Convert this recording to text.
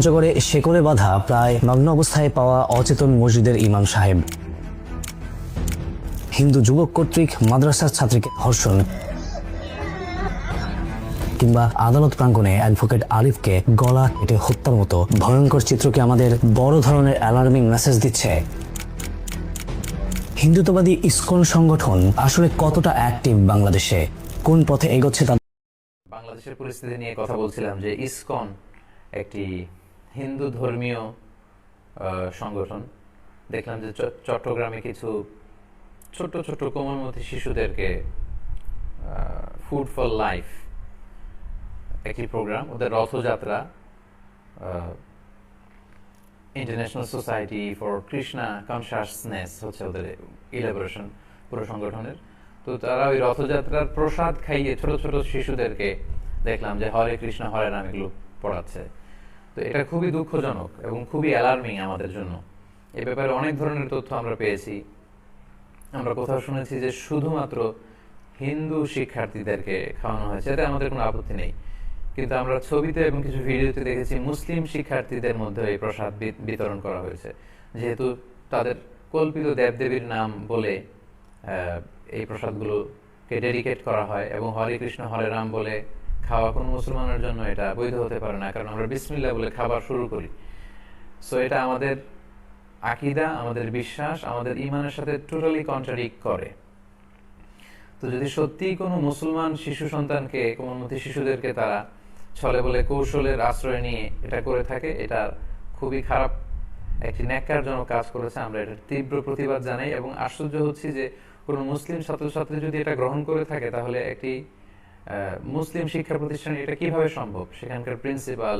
পঞ্চগড়ে শেকলে বাঁধা প্রায় নগ্ন অবস্থায় পাওয়া অচেতন মসজিদের ইমাম সাহেব। হিন্দু যুবক কর্তৃক মাদ্রাসার ছাত্রীকে ধর্ষণ কিংবা আদালত প্রাঙ্গণে অ্যাডভোকেট আরিফকে গলা কেটে হত্যার মতো ভয়ঙ্কর চিত্রকে আমাদের বড় ধরনের অ্যালার্মিং মেসেজ দিচ্ছে। হিন্দুত্ববাদী ইসকন সংগঠন আসলে কতটা অ্যাক্টিভ বাংলাদেশে? কোন পথে এগোচ্ছে তা বাংলাদেশের পরিস্থিতি নিয়ে কথা বলছিলাম যে ইসকন একটি হিন্দু ধর্মীয় সংগঠন। দেখলাম যে চট্টগ্রামে কিছু ছোট ছোট কোমলমতি শিশুদেরকে ফুড ফর লাইফ একটি প্রোগ্রাম ওদের Rathayatra international society for Krishna consciousness হচ্ছে ওদের ইলাবোরেশন পুরো সংগঠনের। তো তারা ওই রথযাত্রার প্রসাদ খাইয়ে ছোট ছোট শিশুদেরকে দেখলাম যে হরে কৃষ্ণ, হরে রাম এগুলো পড়াচ্ছে। তো এটা খুবই দুঃখজনক এবং খুবই অ্যালার্মিং আমাদের জন্য। এ ব্যাপারে অনেক ধরনের তথ্য আমরা পেয়েছি। আমরা কোথাও শুনেছি যে শুধুমাত্র হিন্দু শিক্ষার্থীদেরকে খাওয়ানো হয়েছে, এতে আমাদের কোনো আপত্তি নেই। কিন্তু আমরা ছবিতে এবং কিছু ভিডিওতে দেখেছি মুসলিম শিক্ষার্থীদের মধ্যে এই প্রসাদ বিতরণ করা হয়েছে। যেহেতু তাদের কল্পিত দেবদেবীর নাম বলে এই প্রসাদগুলোকে ডেডিকেট করা হয় এবং হরে কৃষ্ণ, হরে রাম বলে খাওয়া কোনো মুসলমানের জন্য এটা বৈধ হতে পারে না, কারণ আমরা বিসমিল্লাহ বলে খাবার শুরু করি। সো এটা আমাদের আকিদা, আমাদের বিশ্বাস, আমাদের ইমানের সাথে টোটালি কন্ট্রাডিক্ট করে। তো যদি সত্যিই কোনো মুসলমান শিশু সন্তানকে কোমলমতি শিশুদেরকে তারা ছলে বলে কৌশলের আশ্রয় নিয়ে এটা করে থাকে, এটা খুবই খারাপ, একটি ন্যাক্কারজনক কাজ করেছে। আমরা এটার তীব্র প্রতিবাদ জানাই এবং আশ্চর্য হচ্ছি যে কোনো মুসলিম ছাত্রছাত্রী যদি এটা গ্রহণ করে থাকে, তাহলে একটি মুসলিম শিক্ষা প্রতিষ্ঠানে এটা কীভাবে সম্ভব? সেখানকার প্রিন্সিপাল